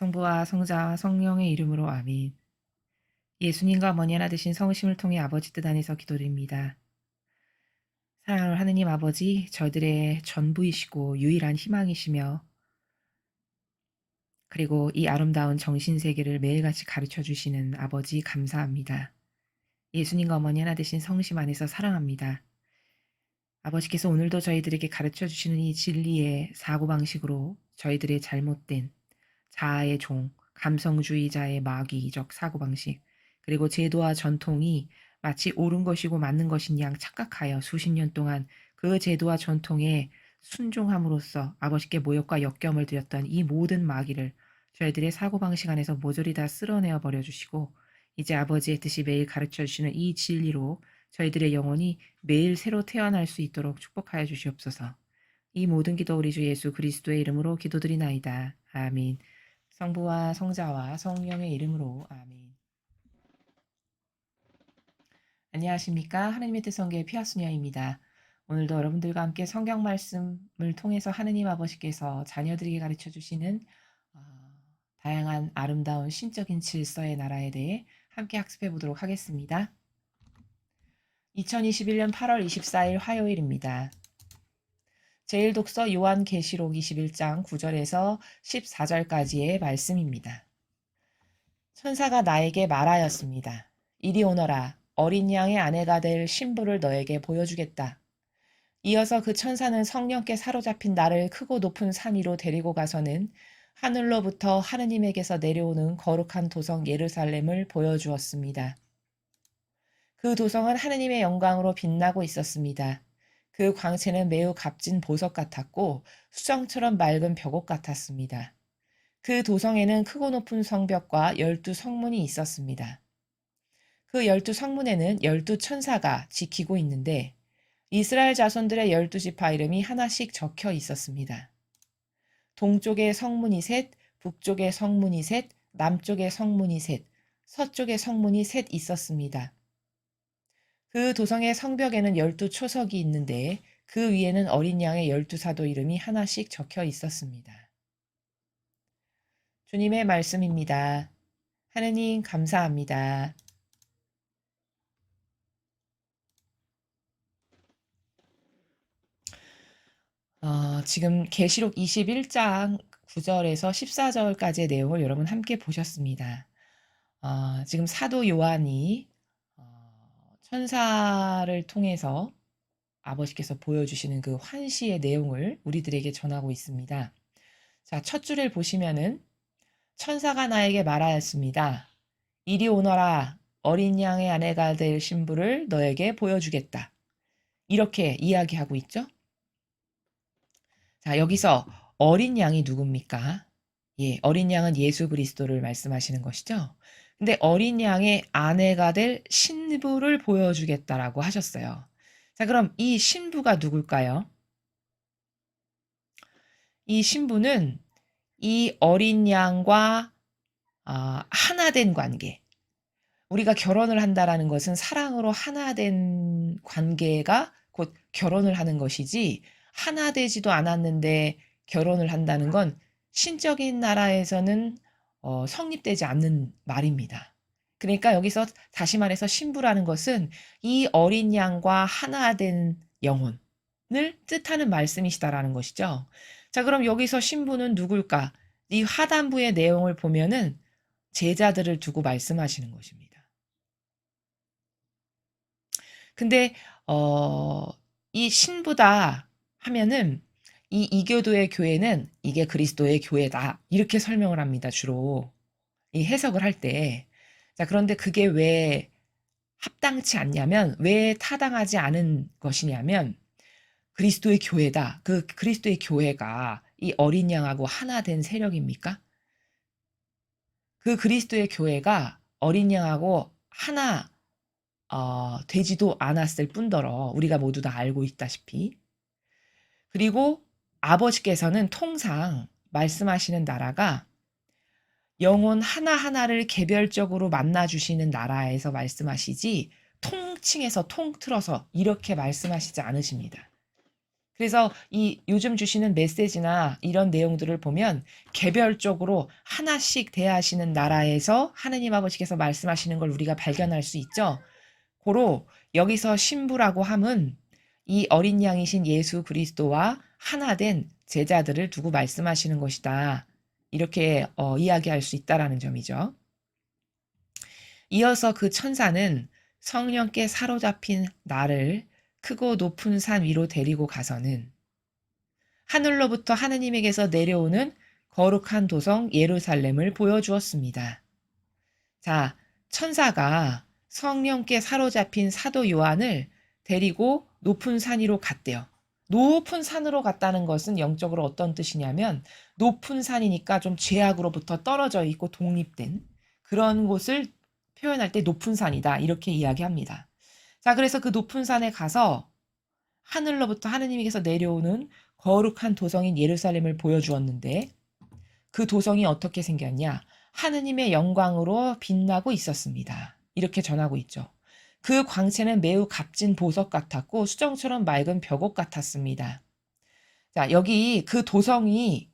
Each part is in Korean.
성부와 성자와 성령의 이름으로 아멘. 예수님과 어머니 하나 되신 성심을 통해 아버지 뜻 안에서 기도드립니다. 사랑하는 하느님 아버지, 저희들의 전부이시고 유일한 희망이시며 그리고 이 아름다운 정신 세계를 매일같이 가르쳐 주시는 아버지 감사합니다. 예수님과 어머니 하나 되신 성심 안에서 사랑합니다. 아버지께서 오늘도 저희들에게 가르쳐 주시는 이 진리의 사고방식으로 저희들의 잘못된 자아의 종, 감성주의자의 마귀적 사고방식, 그리고 제도와 전통이 마치 옳은 것이고 맞는 것인 양 착각하여 수십 년 동안 그 제도와 전통에 순종함으로써 아버지께 모욕과 역경을 드렸던 이 모든 마귀를 저희들의 사고방식 안에서 모조리 다 쓸어내어 버려 주시고 이제 아버지의 뜻이 매일 가르쳐 주시는 이 진리로 저희들의 영혼이 매일 새로 태어날 수 있도록 축복하여 주시옵소서. 이 모든 기도 우리 주 예수 그리스도의 이름으로 기도드리나이다. 아멘. 성부와 성자와 성령의 이름으로 아멘. 안녕하십니까? 하나님의 뜻 성교의 피아수녀입니다. 오늘도 여러분들과 함께 성경 말씀을 통해서 하느님 아버지께서 자녀들에게 가르쳐 주시는 어, 다양한 아름다운 신적인 질서의 나라에 대해 함께 학습해 보도록 하겠습니다. 2021년 8월 24일 화요일입니다. 제1독서 요한계시록 21장 9절에서 14절까지의 말씀입니다. 천사가 나에게 말하였습니다. 이리 오너라. 어린 양의 아내가 될 신부를 너에게 보여주겠다. 이어서 그 천사는 성령께 사로잡힌 나를 크고 높은 산 위로 데리고 가서는 하늘로부터 하느님에게서 내려오는 거룩한 도성 예루살렘을 보여주었습니다. 그 도성은 하느님의 영광으로 빛나고 있었습니다. 그 광채는 매우 값진 보석 같았고 수정처럼 맑은 벽옥 같았습니다. 그 도성에는 크고 높은 성벽과 열두 성문이 있었습니다. 그 열두 성문에는 열두 천사가 지키고 있는데 이스라엘 자손들의 열두 지파 이름이 하나씩 적혀 있었습니다. 동쪽에 성문이 셋, 북쪽에 성문이 셋, 남쪽에 성문이 셋, 서쪽에 성문이 셋 있었습니다. 그 도성의 성벽에는 열두 초석이 있는데 그 위에는 어린 양의 열두 사도 이름이 하나씩 적혀 있었습니다. 주님의 말씀입니다. 하느님 감사합니다. 어, 지금 계시록 21장 9절에서 14절까지의 내용을 여러분 함께 보셨습니다. 어, 지금 사도 요한이 어, 천사를 통해서 아버지께서 보여주시는 그 환시의 내용을 우리들에게 전하고 있습니다. 자, 첫 줄을 보시면은 천사가 나에게 말하였습니다. 이리 오너라 어린 양의 아내가 될 신부를 너에게 보여주겠다. 이렇게 이야기하고 있죠. 자, 여기서 어린 양이 누굽니까? 예, 어린 양은 예수 그리스도를 말씀하시는 것이죠. 근데 어린 양의 아내가 될 신부를 보여주겠다라고 하셨어요. 자, 그럼 이 신부가 누굴까요? 이 신부는 이 어린 양과 아, 하나 된 관계. 우리가 결혼을 한다라는 것은 사랑으로 하나 된 관계가 곧 결혼을 하는 것이지 하나 되지도 않았는데 결혼을 한다는 건 신적인 나라에서는 어, 성립되지 않는 말입니다. 그러니까 여기서 다시 말해서 신부라는 것은 이 어린 양과 하나 된 영혼을 뜻하는 말씀이시다라는 것이죠. 자, 그럼 여기서 신부는 누굴까? 이 하단부의 내용을 보면은 제자들을 두고 말씀하시는 것입니다. 근데 어, 이 신부다 하면은 이 이교도의 교회는 이게 그리스도의 교회다. 이렇게 설명을 합니다. 주로. 이 해석을 할 때. 자, 그런데 그게 왜 합당치 않냐면, 왜 타당하지 않은 것이냐면, 그리스도의 교회다. 그 그리스도의 교회가 이 어린 양하고 하나 된 세력입니까? 그 그리스도의 교회가 어린 양하고 하나 어, 되지도 않았을 뿐더러 우리가 모두 다 알고 있다시피 그리고 아버지께서는 통상 말씀하시는 나라가 영혼 하나하나를 개별적으로 만나주시는 나라에서 말씀하시지 통칭해서 통틀어서 이렇게 말씀하시지 않으십니다. 그래서 이 요즘 주시는 메시지나 이런 내용들을 보면 개별적으로 하나씩 대하시는 나라에서 하느님 아버지께서 말씀하시는 걸 우리가 발견할 수 있죠. 고로 여기서 신부라고 함은 이 어린 양이신 예수 그리스도와 하나 된 제자들을 두고 말씀하시는 것이다. 이렇게 어, 이야기할 수 있다라는 점이죠. 이어서 그 천사는 성령께 사로잡힌 나를 크고 높은 산 위로 데리고 가서는 하늘로부터 하느님에게서 내려오는 거룩한 도성 예루살렘을 보여주었습니다. 자, 천사가 성령께 사로잡힌 사도 요한을 데리고 높은 산 위로 갔대요. 높은 산으로 갔다는 것은 영적으로 어떤 뜻이냐면 높은 산이니까 좀 죄악으로부터 떨어져 있고 독립된 그런 곳을 표현할 때 높은 산이다. 이렇게 이야기합니다. 자, 그래서 그 높은 산에 가서 하늘로부터 하느님께서 내려오는 거룩한 도성인 예루살렘을 보여주었는데 그 도성이 어떻게 생겼냐? 하느님의 영광으로 빛나고 있었습니다. 이렇게 전하고 있죠. 그 광채는 매우 값진 보석 같았고 수정처럼 맑은 벽옥 같았습니다. 자, 여기 그 도성이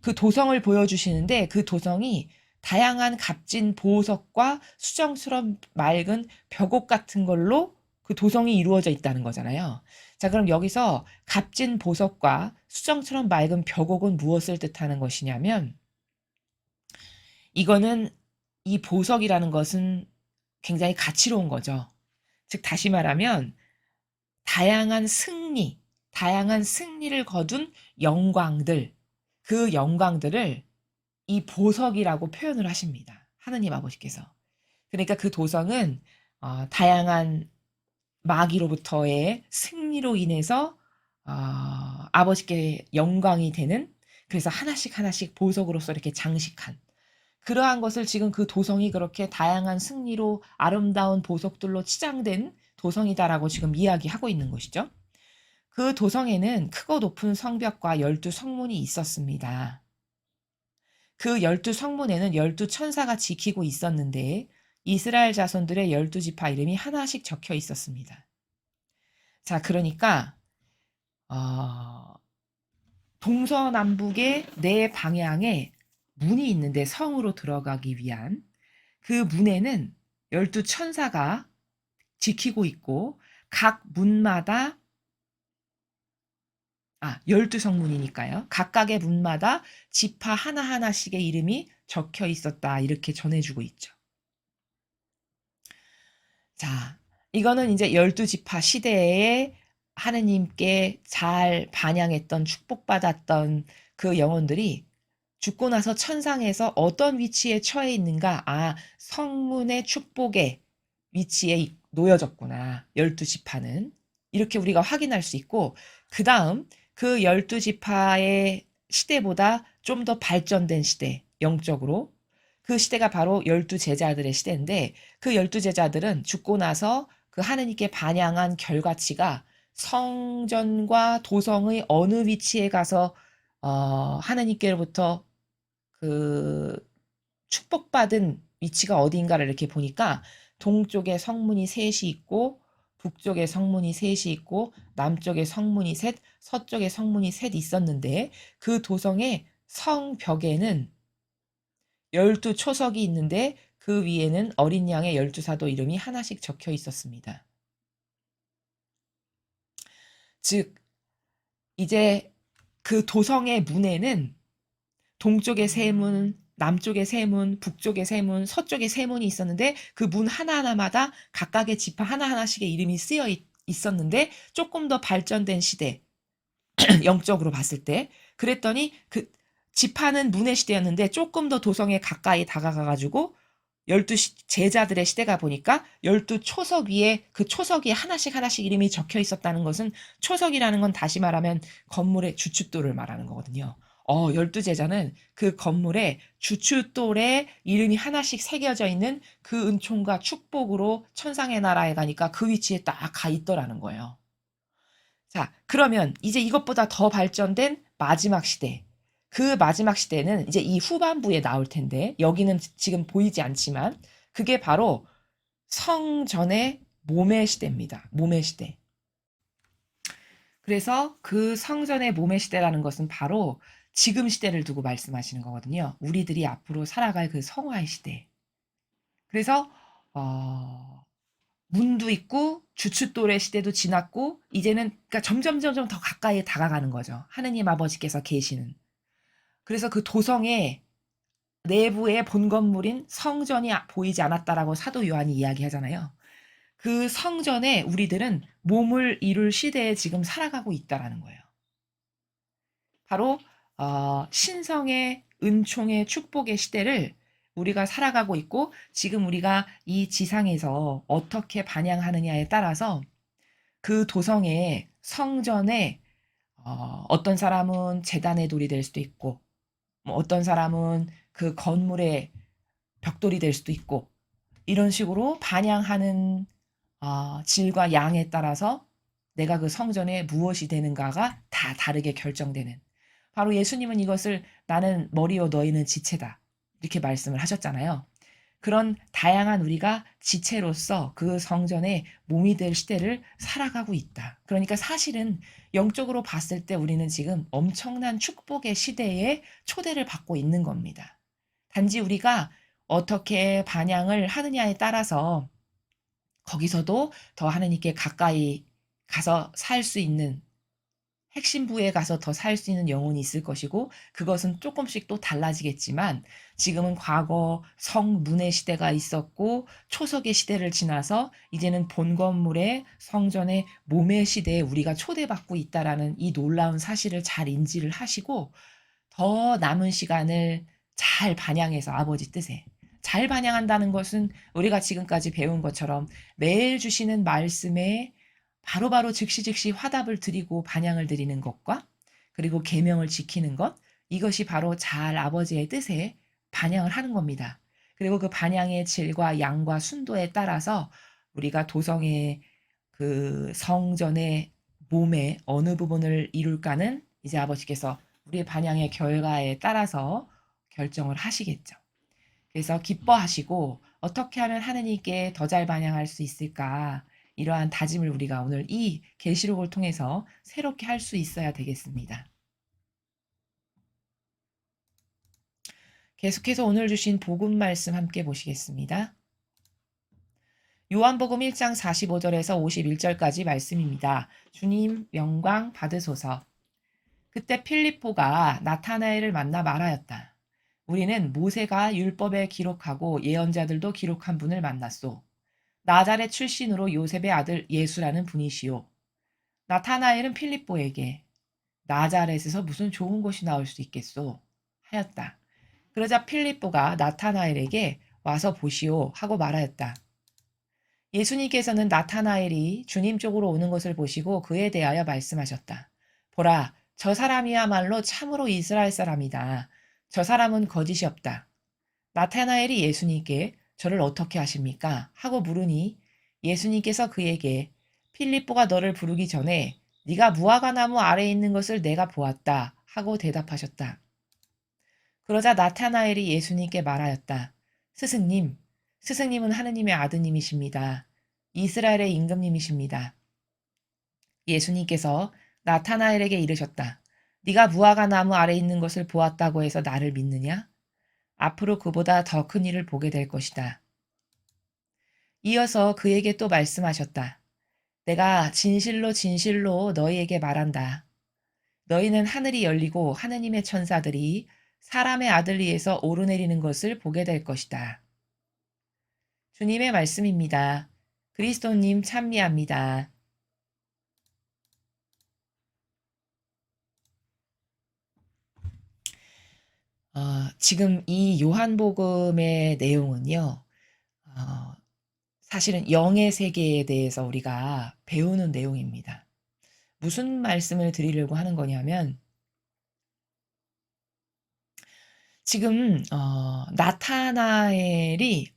그 도성을 보여주시는데 그 도성이 다양한 값진 보석과 수정처럼 맑은 벽옥 같은 걸로 그 도성이 이루어져 있다는 거잖아요. 자, 그럼 여기서 값진 보석과 수정처럼 맑은 벽옥은 무엇을 뜻하는 것이냐면 이거는 이 보석이라는 것은 굉장히 가치로운 거죠. 즉 다시 말하면 다양한 승리, 다양한 승리를 거둔 영광들, 그 영광들을 이 보석이라고 표현을 하십니다. 하느님 아버지께서. 그러니까 그 도성은 어, 다양한 마귀로부터의 승리로 인해서 어, 아버지께 영광이 되는 그래서 하나씩 하나씩 보석으로서 이렇게 장식한 그러한 것을 지금 그 도성이 그렇게 다양한 승리로 아름다운 보석들로 치장된 도성이다라고 지금 이야기하고 있는 것이죠. 그 도성에는 크고 높은 성벽과 열두 성문이 있었습니다. 그 열두 성문에는 열두 천사가 지키고 있었는데 이스라엘 자손들의 열두 지파 이름이 하나씩 적혀 있었습니다. 자, 그러니까 어, 동서남북의 네 방향에 문이 있는데 성으로 들어가기 위한 그 문에는 열두 천사가 지키고 있고 각 문마다 아, 열두 성문이니까요. 각각의 문마다 지파 하나하나씩의 이름이 적혀 있었다. 이렇게 전해주고 있죠. 자, 이거는 이제 열두 지파 시대에 하느님께 잘 반양했던 축복받았던 그 영혼들이 죽고 나서 천상에서 어떤 위치에 처해 있는가? 아, 성문의 축복의 위치에 놓여졌구나. 열두 지파는. 이렇게 우리가 확인할 수 있고, 그 다음 그 열두 지파의 시대보다 좀 더 발전된 시대, 영적으로. 그 시대가 바로 열두 제자들의 시대인데, 그 열두 제자들은 죽고 나서 그 하느님께 반양한 결과치가 성전과 도성의 어느 위치에 가서 어, 하느님께로부터 그 축복받은 위치가 어디인가를 이렇게 보니까 동쪽에 성문이 셋이 있고 북쪽에 성문이 셋이 있고 남쪽에 성문이 셋, 서쪽에 성문이 셋 있었는데 그 도성의 성벽에는 열두 초석이 있는데 그 위에는 어린 양의 열두 사도 이름이 하나씩 적혀 있었습니다. 즉 이제 그 도성의 문에는 동쪽에 세 문, 남쪽에 세 문, 북쪽에 세 문, 서쪽에 세 문이 있었는데 그 문 하나하나마다 각각의 지파 하나하나씩의 이름이 쓰여 있, 있었는데 조금 더 발전된 시대 영적으로 봤을 때. 그랬더니 그 지파는 문의 시대였는데 조금 더 도성에 가까이 다가가 가지고 열두 제자들의 시대가 보니까 열두 초석 위에 그 초석 위에 하나씩 하나씩 이름이 적혀 있었다는 것은 초석이라는 건 다시 말하면 건물의 주춧돌을 말하는 거거든요. 어, 열두 제자는 그 건물에 주춧돌에 이름이 하나씩 새겨져 있는 그 은총과 축복으로 천상의 나라에 가니까 그 위치에 딱 가 있더라는 거예요. 자, 그러면 이제 이것보다 더 발전된 마지막 시대. 그 마지막 시대는 이제 이 후반부에 나올 텐데, 여기는 지금 보이지 않지만, 그게 바로 성전의 몸의 시대입니다. 몸의 시대. 그래서 그 성전의 몸의 시대라는 것은 바로 지금 시대를 두고 말씀하시는 거거든요. 우리들이 앞으로 살아갈 그 성화의 시대. 그래서 어, 문도 있고 주춧돌의 시대도 지났고 이제는 그러니까 점점 점점 더 가까이 다가가는 거죠. 하느님 아버지께서 계시는. 그래서 그 도성의 내부의 본 건물인 성전이 보이지 않았다라고 사도 요한이 이야기하잖아요. 그 성전에 우리들은 몸을 이룰 시대에 지금 살아가고 있다라는 거예요. 바로 어, 신성의 은총의 축복의 시대를 우리가 살아가고 있고 지금 우리가 이 지상에서 어떻게 반영하느냐에 따라서 그 도성의 성전에 어, 어떤 사람은 재단의 돌이 될 수도 있고 뭐 어떤 사람은 그 건물의 벽돌이 될 수도 있고 이런 식으로 반영하는 어, 질과 양에 따라서 내가 그 성전에 무엇이 되는가가 다 다르게 결정되는 바로 예수님은 이것을 나는 머리요 너희는 지체다 이렇게 말씀을 하셨잖아요. 그런 다양한 우리가 지체로서 그 성전의 몸이 될 시대를 살아가고 있다. 그러니까 사실은 영적으로 봤을 때 우리는 지금 엄청난 축복의 시대에 초대를 받고 있는 겁니다. 단지 우리가 어떻게 반향을 하느냐에 따라서 거기서도 더 하느님께 가까이 가서 살 수 있는 핵심 부에 가서 더 살 수 있는 영혼이 있을 것이고 그것은 조금씩 또 달라지겠지만 지금은 과거 성문의 시대가 있었고 초석의 시대를 지나서 이제는 본 건물의 성전의 몸의 시대에 우리가 초대받고 있다라는 이 놀라운 사실을 잘 인지를 하시고 더 남은 시간을 잘 반영해서 아버지 뜻에 잘 반영한다는 것은 우리가 지금까지 배운 것처럼 매일 주시는 말씀에 바로바로 즉시 즉시 화답을 드리고 반향을 드리는 것과 그리고 계명을 지키는 것 이것이 바로 잘 아버지의 뜻에 반향을 하는 겁니다. 그리고 그 반향의 질과 양과 순도에 따라서 우리가 도성의 그 성전의 몸의 어느 부분을 이룰까는 이제 아버지께서 우리의 반향의 결과에 따라서 결정을 하시겠죠. 그래서 기뻐하시고 어떻게 하면 하느님께 더 잘 반향할 수 있을까? 이러한 다짐을 우리가 오늘 이 계시록을 통해서 새롭게 할 수 있어야 되겠습니다. 계속해서 오늘 주신 복음 말씀 함께 보시겠습니다. 요한복음 1장 45절에서 51절까지 말씀입니다. 주님 영광 받으소서. 그때 필리포가 나타나엘을 만나 말하였다. 우리는 모세가 율법에 기록하고 예언자들도 기록한 분을 만났소. 나잘의 출신으로 요셉의 아들 예수라는 분이시오. 나타나엘은 필립보에게 나잘렛에서 무슨 좋은 것이 나올 수 있겠소 하였다. 그러자 필립보가 나타나엘에게 와서 보시오 하고 말하였다. 예수님께서는 나타나엘이 주님 쪽으로 오는 것을 보시고 그에 대하여 말씀하셨다. 보라, 저 사람이야말로 참으로 이스라엘 사람이다. 저 사람은 거짓이 없다. 나타나엘이 예수님께 저를 어떻게 하십니까? 하고 물으니 예수님께서 그에게 필립보가 너를 부르기 전에 네가 무화과 나무 아래에 있는 것을 내가 보았다 하고 대답하셨다. 그러자 나타나엘이 예수님께 말하였다. 스승님, 스승님은 하느님의 아드님이십니다. 이스라엘의 임금님이십니다. 예수님께서 나타나엘에게 이르셨다. 네가 무화과 나무 아래 있는 것을 보았다고 해서 나를 믿느냐? 앞으로 그보다 더 큰 일을 보게 될 것이다. 이어서 그에게 또 말씀하셨다. 내가 진실로 진실로 너희에게 말한다. 너희는 하늘이 열리고 하느님의 천사들이 사람의 아들 위에서 오르내리는 것을 보게 될 것이다. 주님의 말씀입니다. 그리스도님 찬미합니다. 어, 지금 이 요한복음의 내용은요, 어, 사실은 영의 세계에 대해서 우리가 배우는 내용입니다. 무슨 말씀을 드리려고 하는 거냐면, 지금 어, 나타나엘이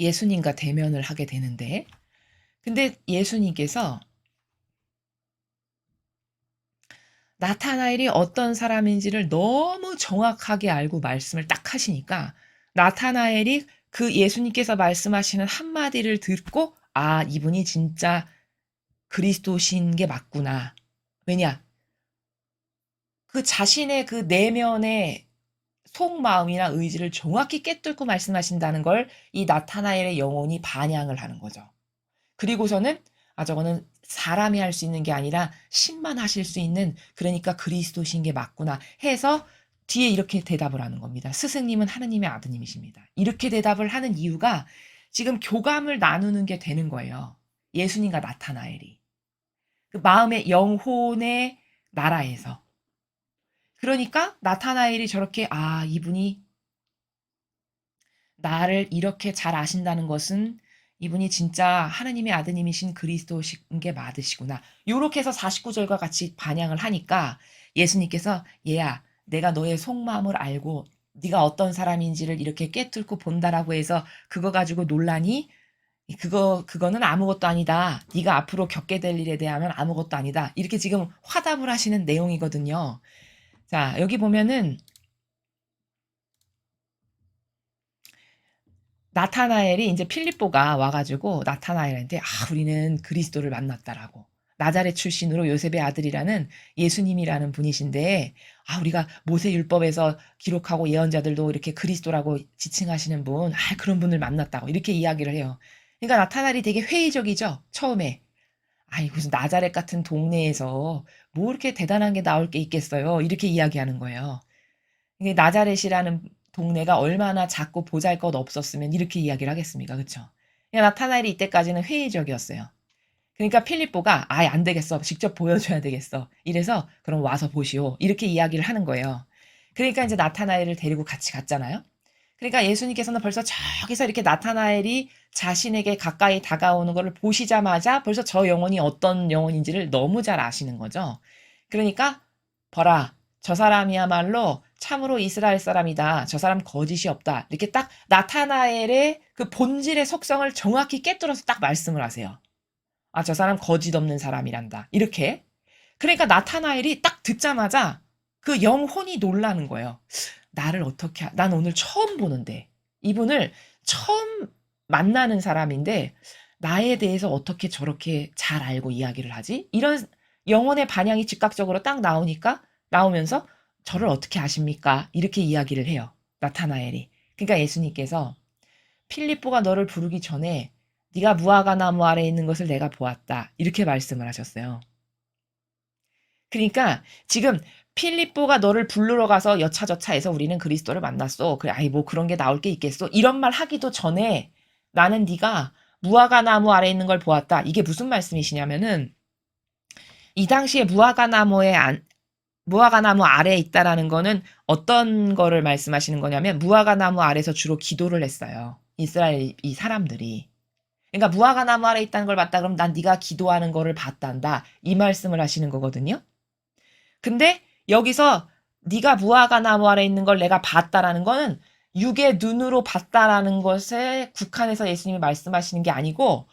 예수님과 대면을 하게 되는데, 근데 예수님께서 나타나엘이 어떤 사람인지를 너무 정확하게 알고 말씀을 딱 하시니까 나타나엘이 그 예수님께서 말씀하시는 한마디를 듣고 아, 이분이 진짜 그리스도신 게 맞구나. 왜냐? 그 자신의 그 내면의 속마음이나 의지를 정확히 꿰뚫고 말씀하신다는 걸 이 나타나엘의 영혼이 반향을 하는 거죠. 그리고서는 아 저거는 사람이 할 수 있는 게 아니라 신만 하실 수 있는 그러니까 그리스도신 게 맞구나 해서 뒤에 이렇게 대답을 하는 겁니다. 스승님은 하느님의 아드님이십니다. 이렇게 대답을 하는 이유가 지금 교감을 나누는 게 되는 거예요. 예수님과 나타나엘이. 그 마음의 영혼의 나라에서. 그러니까 나타나엘이 저렇게 아 이분이 나를 이렇게 잘 아신다는 것은 이분이 진짜 하느님의 아드님이신 그리스도신 게 맞으시구나. 요렇게 해서 49절과 같이 반향을 하니까 예수님께서 얘야 내가 너의 속마음을 알고 네가 어떤 사람인지를 이렇게 꿰뚫고 본다라고 해서 그거 가지고 논란이 그거 그거는 아무것도 아니다. 네가 앞으로 겪게 될 일에 대하면 아무것도 아니다. 이렇게 지금 화답을 하시는 내용이거든요. 자, 여기 보면은 나타나엘이 이제 필립보가 와가지고 나타나엘한테 아 우리는 그리스도를 만났다라고 나자렛 출신으로 요셉의 아들이라는 예수님이라는 분이신데 아 우리가 모세 율법에서 기록하고 예언자들도 이렇게 그리스도라고 지칭하시는 분, 아 그런 분을 만났다고 이렇게 이야기를 해요. 그러니까 나타나엘이 되게 회의적이죠 처음에. 아이 무슨 나자렛 같은 동네에서 뭐 이렇게 대단한 게 나올 게 있겠어요 이렇게 이야기하는 거예요. 이게 나자렛이라는 동네가 얼마나 작고 보잘것 없었으면 이렇게 이야기를 하겠습니까? 그쵸? 그러니까 나타나엘이 이때까지는 회의적이었어요. 그러니까 필립보가 아예 안 되겠어. 직접 보여줘야 되겠어. 이래서 그럼 와서 보시오. 이렇게 이야기를 하는 거예요. 그러니까 이제 나타나엘을 데리고 같이 갔잖아요. 그러니까 예수님께서는 벌써 저기서 이렇게 나타나엘이 자신에게 가까이 다가오는 것을 보시자마자 벌써 저 영혼이 어떤 영혼인지를 너무 잘 아시는 거죠. 그러니까 봐라. 저 사람이야말로 참으로 이스라엘 사람이다. 저 사람 거짓이 없다. 이렇게 딱 나타나엘의 그 본질의 속성을 정확히 꿰뚫어서 딱 말씀을 하세요. 아, 저 사람 거짓 없는 사람이란다. 이렇게. 그러니까 나타나엘이 딱 듣자마자 그 영혼이 놀라는 거예요. 나를 어떻게, 하... 난 오늘 처음 보는데, 이분을 처음 만나는 사람인데, 나에 대해서 어떻게 저렇게 잘 알고 이야기를 하지? 이런 영혼의 반향이 즉각적으로 딱 나오니까, 나오면서, 저를 어떻게 아십니까? 이렇게 이야기를 해요. 나타나엘이. 그러니까 예수님께서, 필립보가 너를 부르기 전에, 네가 무화과 나무 아래에 있는 것을 내가 보았다. 이렇게 말씀을 하셨어요. 그러니까 지금 필립보가 너를 부르러 가서 여차저차해서 우리는 그리스도를 만났어. 그래, 아이 뭐 그런 게 나올 게 있겠어. 이런 말 하기도 전에 나는 네가 무화과 나무 아래에 있는 걸 보았다. 이게 무슨 말씀이시냐면은 이 당시에 무화과 나무에 안, 무화과 나무 아래에 있다라는 거는 어떤 거를 말씀하시는 거냐면 무화과 나무 아래서 주로 기도를 했어요. 이스라엘 이 사람들이. 그러니까 무화과 나무 아래 있다는 걸 봤다 그럼 난 네가 기도하는 거를 봤단다. 이 말씀을 하시는 거거든요. 근데 여기서 네가 무화과 나무 아래 있는 걸 내가 봤다라는 거는 육의 눈으로 봤다라는 것에 국한해서 예수님이 말씀하시는 게 아니고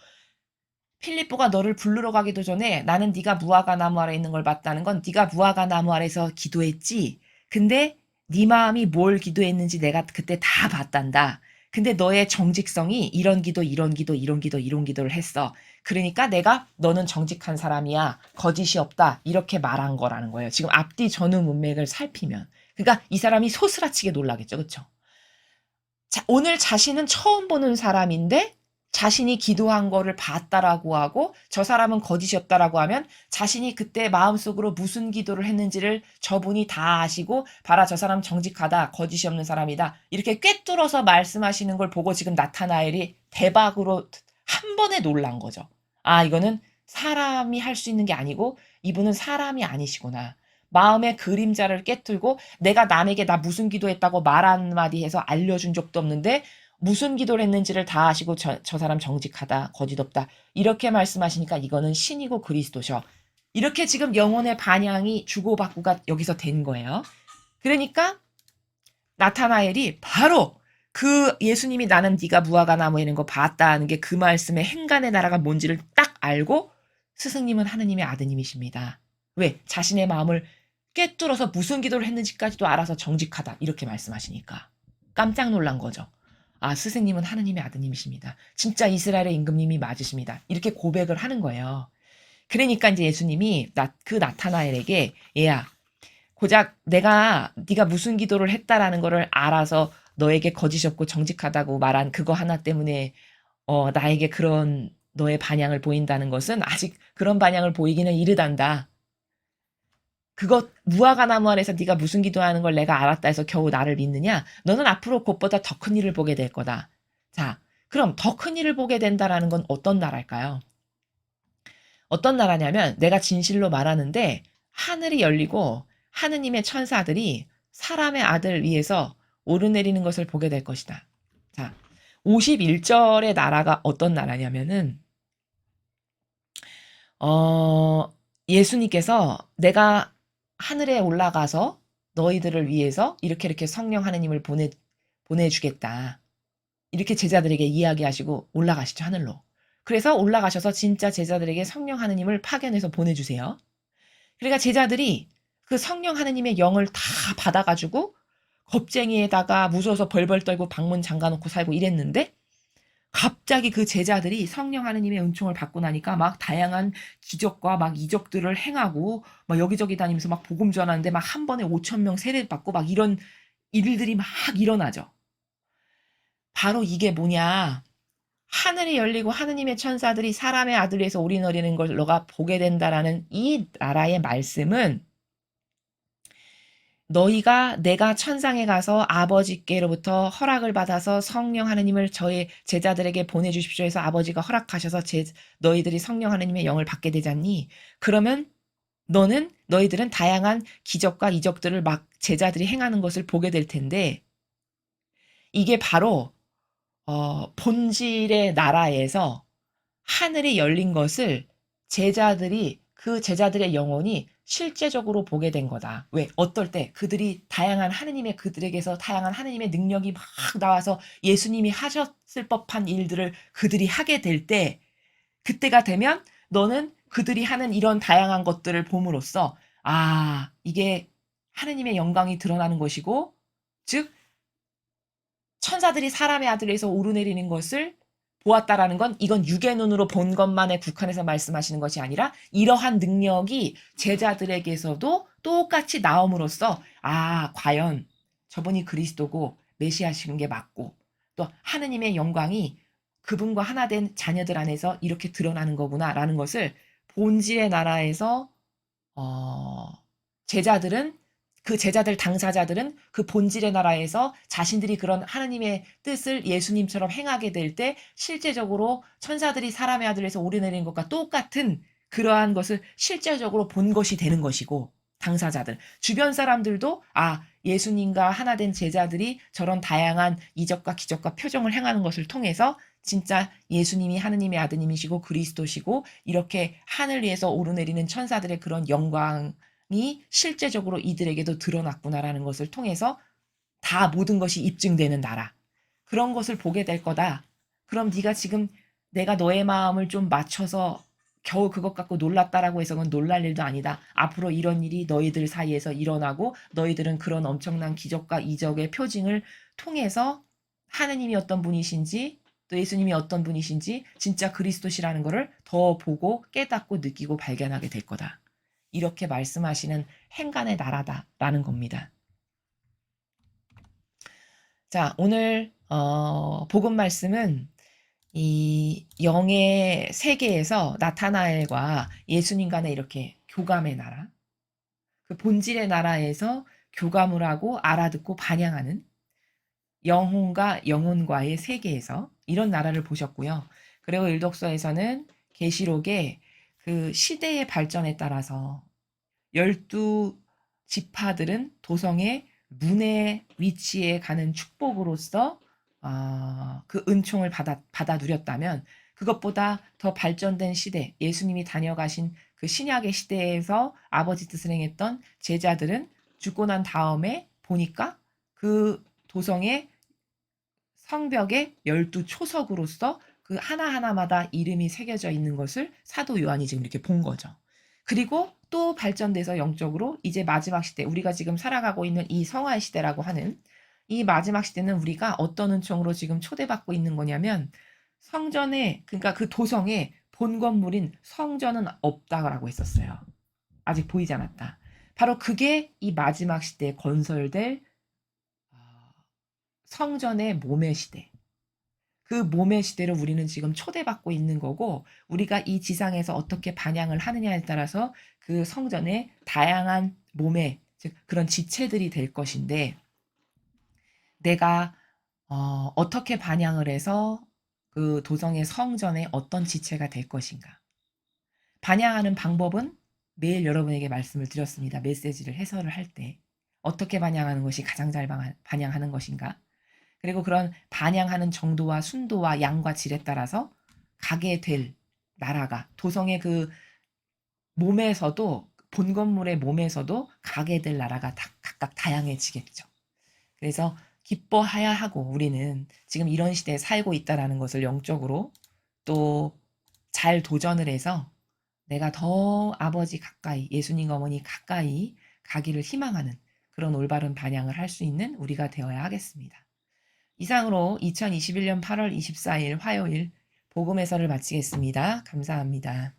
필립보가 너를 부르러 가기도 전에 나는 네가 무화과 나무 아래 있는 걸 봤다는 건 네가 무화과 나무 아래서 기도했지. 근데 네 마음이 뭘 기도했는지 내가 그때 다 봤단다. 근데 너의 정직성이 이런 기도, 이런 기도, 이런 기도, 이런 기도를 했어. 그러니까 내가 너는 정직한 사람이야. 거짓이 없다. 이렇게 말한 거라는 거예요. 지금 앞뒤 전후 문맥을 살피면. 그러니까 이 사람이 소스라치게 놀라겠죠. 그렇죠? 자, 오늘 자신은 처음 보는 사람인데 자신이 기도한 거를 봤다라고 하고 저 사람은 거짓이었다라고 하면 자신이 그때 마음속으로 무슨 기도를 했는지를 저분이 다 아시고 봐라 저 사람 정직하다 거짓이 없는 사람이다 이렇게 꿰뚫어서 말씀하시는 걸 보고 지금 나타나엘이 대박으로 한 번에 놀란 거죠. 아 이거는 사람이 할 수 있는 게 아니고 이분은 사람이 아니시구나. 마음의 그림자를 깨뜨고 내가 남에게 나 무슨 기도했다고 말 한마디 해서 알려준 적도 없는데 무슨 기도를 했는지를 다 아시고 저, 저 사람 정직하다, 거짓 없다. 이렇게 말씀하시니까 이거는 신이고 그리스도셔. 이렇게 지금 영혼의 반향이 주고받고가 여기서 된 거예요. 그러니까 나타나엘이 바로 그 예수님이 나는 네가 무화과 나무에 있는 거 봤다는 게 그 말씀의 행간의 나라가 뭔지를 딱 알고 스승님은 하느님의 아드님이십니다. 왜? 자신의 마음을 꿰뚫어서 무슨 기도를 했는지까지도 알아서 정직하다. 이렇게 말씀하시니까. 깜짝 놀란 거죠. 아, 스승님은 하느님의 아드님이십니다. 진짜 이스라엘의 임금님이 맞으십니다. 이렇게 고백을 하는 거예요. 그러니까 이제 예수님이 나, 그 나타나엘에게 얘야 고작 내가 네가 무슨 기도를 했다라는 거를 알아서 너에게 거짓이 없고 정직하다고 말한 그거 하나 때문에 어, 나에게 그런 너의 반향을 보인다는 것은 아직 그런 반향을 보이기는 이르단다. 그것 무화과 나무 아래서 네가 무슨 기도하는 걸 내가 알았다 해서 겨우 나를 믿느냐? 너는 앞으로 그것보다 더 큰 일을 보게 될 거다. 자, 그럼 더 큰 일을 보게 된다라는 건 어떤 나라일까요? 어떤 나라냐면 내가 진실로 말하는데 하늘이 열리고 하느님의 천사들이 사람의 아들 위에서 오르내리는 것을 보게 될 것이다. 자, 51절의 나라가 어떤 나라냐면은 어, 예수님께서 내가 하늘에 올라가서 너희들을 위해서 이렇게 이렇게 성령 하느님을 보내 보내주겠다. 이렇게 제자들에게 이야기하시고 올라가시죠 하늘로. 그래서 올라가셔서 진짜 제자들에게 성령 하느님을 파견해서 보내주세요. 그러니까 제자들이 그 성령 하느님의 영을 다 받아가지고 겁쟁이에다가 무서워서 벌벌 떨고 방문 잠가놓고 살고 이랬는데 갑자기 그 제자들이 성령 하느님의 은총을 받고 나니까 막 다양한 기적과 막 이적들을 행하고 막 여기저기 다니면서 막 복음 전하는데 막 한 번에 5천 명 세례 받고 막 이런 일들이 막 일어나죠. 바로 이게 뭐냐? 하늘이 열리고 하느님의 천사들이 사람의 아들에서 오리너리는 걸 너가 보게 된다라는 이 나라의 말씀은 너희가 내가 천상에 가서 아버지께로부터 허락을 받아서 성령 하느님을 저의 제자들에게 보내주십시오 해서 아버지가 허락하셔서 제, 너희들이 성령 하느님의 영을 받게 되잖니. 그러면 너는 너희들은 다양한 기적과 이적들을 막 제자들이 행하는 것을 보게 될 텐데 이게 바로 어, 본질의 나라에서 하늘이 열린 것을 제자들이 그 제자들의 영혼이 실제적으로 보게 된 거다. 왜? 어떨 때 그들이 다양한 하느님의 그들에게서 다양한 하느님의 능력이 막 나와서 예수님이 하셨을 법한 일들을 그들이 하게 될 때 그때가 되면 너는 그들이 하는 이런 다양한 것들을 봄으로써 아, 이게 하느님의 영광이 드러나는 것이고 즉 천사들이 사람의 아들에서 오르내리는 것을 보았다라는 건 이건 육의 눈으로 본 것만에 국한해서 말씀하시는 것이 아니라 이러한 능력이 제자들에게서도 똑같이 나옴으로써 아 과연 저분이 그리스도고 메시아시는 게 맞고 또 하느님의 영광이 그분과 하나 된 자녀들 안에서 이렇게 드러나는 거구나라는 것을 본질의 나라에서 어, 제자들은 그 제자들 당사자들은 그 본질의 나라에서 자신들이 그런 하느님의 뜻을 예수님처럼 행하게 될 때 실제적으로 천사들이 사람의 아들에서 오르내리는 것과 똑같은 그러한 것을 실제적으로 본 것이 되는 것이고 당사자들. 주변 사람들도 아 예수님과 하나 된 제자들이 저런 다양한 이적과 기적과 표정을 행하는 것을 통해서 진짜 예수님이 하느님의 아드님이시고 그리스도시고 이렇게 하늘 위에서 오르내리는 천사들의 그런 영광 이 실제적으로 이들에게도 드러났구나라는 것을 통해서 다 모든 것이 입증되는 나라. 그런 것을 보게 될 거다. 그럼 네가 지금 내가 너의 마음을 좀 맞춰서 겨우 그것 갖고 놀랐다라고 해서 그건 놀랄 일도 아니다. 앞으로 이런 일이 너희들 사이에서 일어나고 너희들은 그런 엄청난 기적과 이적의 표징을 통해서 하느님이 어떤 분이신지 또 예수님이 어떤 분이신지 진짜 그리스도시라는 것을 더 보고 깨닫고 느끼고 발견하게 될 거다. 이렇게 말씀하시는 행간의 나라다라는 겁니다. 자, 오늘 어, 복음 말씀은 이 영의 세계에서 나타나엘과 예수님 간의 이렇게 교감의 나라, 그 본질의 나라에서 교감을 하고 알아듣고 반향하는 영혼과 영혼과의 세계에서 이런 나라를 보셨고요. 그리고 일독서에서는 계시록에 그 시대의 발전에 따라서 열두 지파들은 도성의 문의 위치에 가는 축복으로서 어, 그 은총을 받아, 받아 누렸다면 그것보다 더 발전된 시대, 예수님이 다녀가신 그 신약의 시대에서 아버지 뜻을 행했던 제자들은 죽고 난 다음에 보니까 그 도성의 성벽에 열두 초석으로서 그 하나하나마다 이름이 새겨져 있는 것을 사도 요한이 지금 이렇게 본 거죠. 그리고 또 발전돼서 영적으로 이제 마지막 시대, 우리가 지금 살아가고 있는 이 성화의 시대라고 하는 이 마지막 시대는 우리가 어떤 은총으로 지금 초대받고 있는 거냐면 성전에, 그러니까 그 도성에 본 건물인 성전은 없다라고 했었어요. 아직 보이지 않았다. 바로 그게 이 마지막 시대에 건설될 어, 성전의 몸의 시대. 그 몸의 시대를 우리는 지금 초대받고 있는 거고 우리가 이 지상에서 어떻게 반향을 하느냐에 따라서 그 성전의 다양한 몸의 즉 그런 지체들이 될 것인데 내가 어, 어떻게 반향을 해서 그 도성의 성전에 어떤 지체가 될 것인가. 반향하는 방법은 매일 여러분에게 말씀을 드렸습니다. 메시지를 해설을 할 때. 어떻게 반향하는 것이 가장 잘 방- 반향하는 것인가. 그리고 그런 반향하는 정도와 순도와 양과 질에 따라서 가게 될 나라가 도성의 그 몸에서도 본 건물의 몸에서도 가게 될 나라가 다, 각각 다양해지겠죠. 그래서 기뻐해야 하고 우리는 지금 이런 시대에 살고 있다라는 것을 영적으로 또 잘 도전을 해서 내가 더 아버지 가까이 예수님과 어머니 가까이 가기를 희망하는 그런 올바른 반향을 할 수 있는 우리가 되어야 하겠습니다. 이상으로 2021년 8월 24일 화요일 복음 해설을 마치겠습니다. 감사합니다.